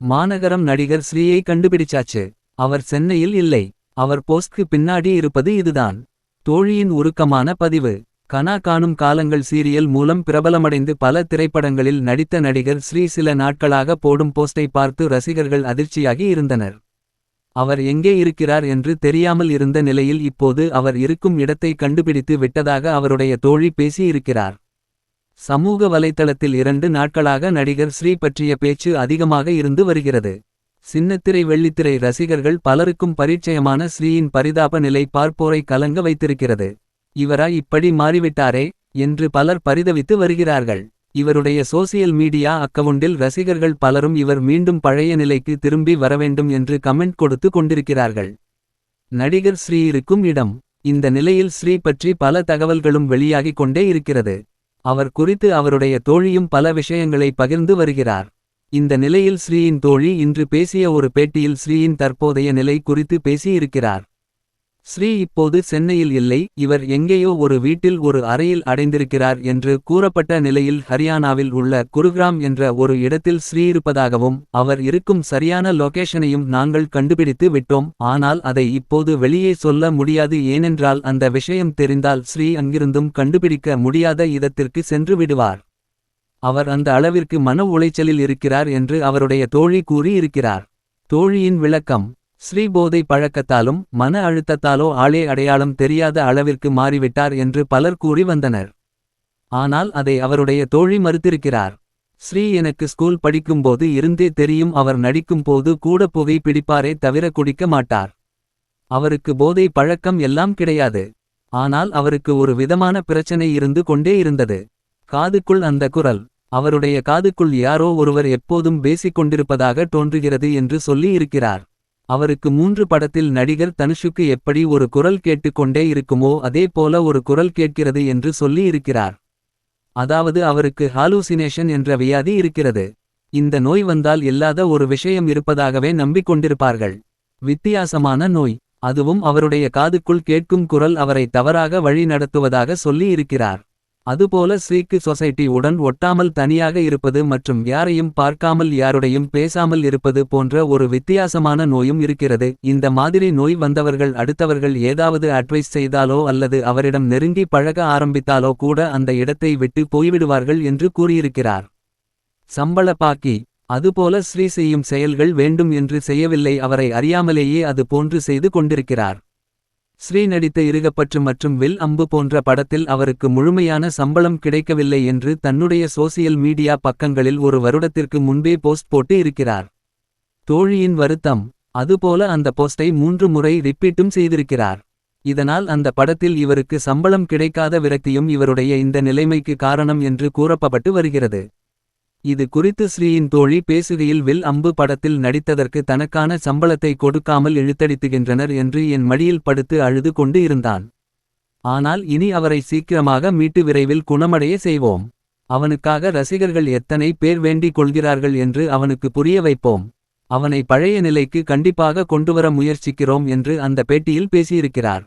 மாநகரம் நடிகர் ஸ்ரீயை கண்டுபிடிச்சாச்சு. அவர் சென்னையில் இல்லை. அவர் போஸ்ட்க்கு பின்னாடி இருப்பது இதுதான். தோழியின் உருக்கமான பதிவு. கனா காணும் காலங்கள் சீரியல் மூலம் பிரபலமடைந்து பல திரைப்படங்களில் நடித்த நடிகர் ஸ்ரீ சில நாட்களாக போடும் போஸ்டை பார்த்து ரசிகர்கள் அதிர்ச்சியாகி இருந்தனர். அவர் எங்கே இருக்கிறார் என்று தெரியாமல் இருந்த நிலையில் இப்போது அவர் இருக்கும் இடத்தை கண்டுபிடித்து விட்டதாக அவருடைய தோழி பேசி இருக்கிறார் சமூக வலைத்தளத்தில் இரண்டு நாட்களாக நடிகர் ஸ்ரீ பற்றிய பேச்சு அதிகமாக இருந்து வருகிறது. சின்னத்திரை வெள்ளித்திரை ரசிகர்கள் பலருக்கும் பரிச்சயமான ஸ்ரீயின் பரிதாப நிலை பார்ப்போரை கலங்க வைத்திருக்கிறது. இவரா இப்படி மாறிவிட்டாரே என்று பலர் பரிதவித்து வருகிறார்கள். இவருடைய சோசியல் மீடியா அக்கவுண்டில் ரசிகர்கள் பலரும் இவர் மீண்டும் பழைய நிலைக்கு திரும்பி வரவேண்டும் என்று கமெண்ட் கொடுத்து கொண்டிருக்கிறார்கள். நடிகர் ஸ்ரீ இருக்கும் இடம். இந்த நிலையில் ஸ்ரீ பற்றி பல தகவல்களும் வெளியாகிக் கொண்டே இருக்கிறது. அவர் குறித்து அவருடைய தோழியும் பல விஷயங்களை பகிர்ந்து வருகிறார். இந்த நிலையில் ஸ்ரீயின் தோழி இன்று பேசிய ஒரு பேட்டியில் ஸ்ரீயின் தற்போதைய நிலை குறித்து பேசியிருக்கிறார். ஸ்ரீ இப்போது சென்னையில் இல்லை இவர் எங்கேயோ ஒரு வீட்டில் ஒரு அறையில் அடைந்திருக்கிறார் என்று கூறப்பட்ட நிலையில் ஹரியானாவில் உள்ள குருகிராம் என்ற ஒரு இடத்தில் ஸ்ரீ இருப்பதாகவும் அவர் இருக்கும் சரியான லொகேஷனையும் நாங்கள் கண்டுபிடித்து விட்டோம் ஆனால் அதை இப்போது வெளியே சொல்ல முடியாது ஏனென்றால் அந்த விஷயம் தெரிந்தால் ஸ்ரீ அங்கிருந்தும் கண்டுபிடிக்க முடியாத இடத்திற்கு சென்று விடுவார். அவர் அந்த அளவிற்கு மன உளைச்சலில் இருக்கிறார் என்று அவருடைய தோழி கூறி இருக்கிறார் தோழியின் விளக்கம் ஸ்ரீபோதை பழக்கத்தாலும் மன அழுத்தத்தாலோ ஆளே அடையாளம் தெரியாத அளவிற்கு மாறிவிட்டார் என்று பலர் கூறி வந்தனர். ஆனால் அதை அவருடைய தோழி மறுத்திருக்கிறார். ஸ்ரீ எனக்கு ஸ்கூல் படிக்கும்போது இருந்தே தெரியும் அவர் நடிக்கும் போது கூட புகை பிடிப்பாரே தவிர குடிக்க மாட்டார். அவருக்கு போதை பழக்கம் எல்லாம் கிடையாது. ஆனால் அவருக்கு ஒரு விதமான பிரச்சனை இருந்து கொண்டே இருந்தது. காதுக்குள் அந்த குரல் அவருடைய காதுக்குள் யாரோ ஒருவர் எப்போதும் பேசிக் கொண்டிருப்பதாக தோன்றுகிறது என்று சொல்லி இருக்கிறார். அவருக்கு மூன்று படத்தில் நடிகர் தனுஷுக்கு எப்படி ஒரு குரல் கேட்டுக்கொண்டே இருக்குமோ அதே போல ஒரு குரல் கேட்கிறது என்று சொல்லி இருக்கிறார். அதாவது அவருக்கு ஹாலூசினேஷன் என்ற வியாதி இருக்கிறது. இந்த நோய் வந்தால் இல்லாத ஒரு விஷயம் இருப்பதாகவே நம்பிக்கொண்டிருப்பார்கள். வித்தியாசமான நோய். அதுவும் அவருடைய காதுக்குள் கேட்கும் குரல் அவரை தவறாக வழி நடத்துவதாக சொல்லி இருக்கிறார். அதுபோல ஸ்ரீக்கு சொசைட்டி உடன் ஒட்டாமல் தனியாக இருப்பது மற்றும் யாரையும் பார்க்காமல் யாருடையும் பேசாமல் இருப்பது போன்ற ஒரு வித்தியாசமான நோயும் இருக்கிறது. இந்த மாதிரி நோய் வந்தவர்கள் அடுத்தவர்கள் ஏதாவது அட்வைஸ் செய்தாலோ அல்லது அவரிடம் நெருங்கி பழக ஆரம்பித்தாலோ கூட அந்த இடத்தை விட்டு போய்விடுவார்கள் என்று கூறியிருக்கிறார். சம்பள பாக்கி. அதுபோல ஸ்ரீ செய்யும் செயல்கள் வேண்டும் என்று செய்யவில்லை அவரை அறியாமலேயே அது போன்று செய்து கொண்டிருக்கிறார். ஸ்ரீ நடித்த இருகப்பற்று மற்றும் வில் அம்பு போன்ற படத்தில் அவருக்கு முழுமையான சம்பளம் கிடைக்கவில்லை என்று தன்னுடைய சோசியல் மீடியா பக்கங்களில் ஒரு வருடத்திற்கு முன்பே போஸ்ட் போட்டு இருக்கிறார். தோழியின் வருத்தம் அதுபோல அந்த போஸ்டை மூன்று முறை ரிப்பீட்டும் செய்திருக்கிறார். இதனால் அந்த படத்தில் இவருக்கு சம்பளம் கிடைக்காத விரக்தியும் இவருடைய இந்த நிலைமைக்கு காரணம் என்று கூறப்பட்டு வருகிறது. இது குறித்து ஸ்ரீயின் தோழி பேசுகையில் வில் அம்பு படத்தில் நடித்ததற்கு தனக்கான சம்பளத்தை கொடுக்காமல் இழுத்தடித்துகின்றனர் என்று என் மடியில் படுத்து அழுது கொண்டு இருந்தான். ஆனால் இனி அவரை சீக்கிரமாக மீட்டு விரைவில் குணமடைய செய்வோம். அவனுக்காக ரசிகர்கள் எத்தனை பேர் வேண்டிக் கொள்கிறார்கள் என்று அவனுக்கு புரிய வைப்போம். அவனை பழைய நிலைக்கு கண்டிப்பாக கொண்டுவர முயற்சிக்கிறோம் என்று அந்த பேட்டியில் பேசியிருக்கிறார்.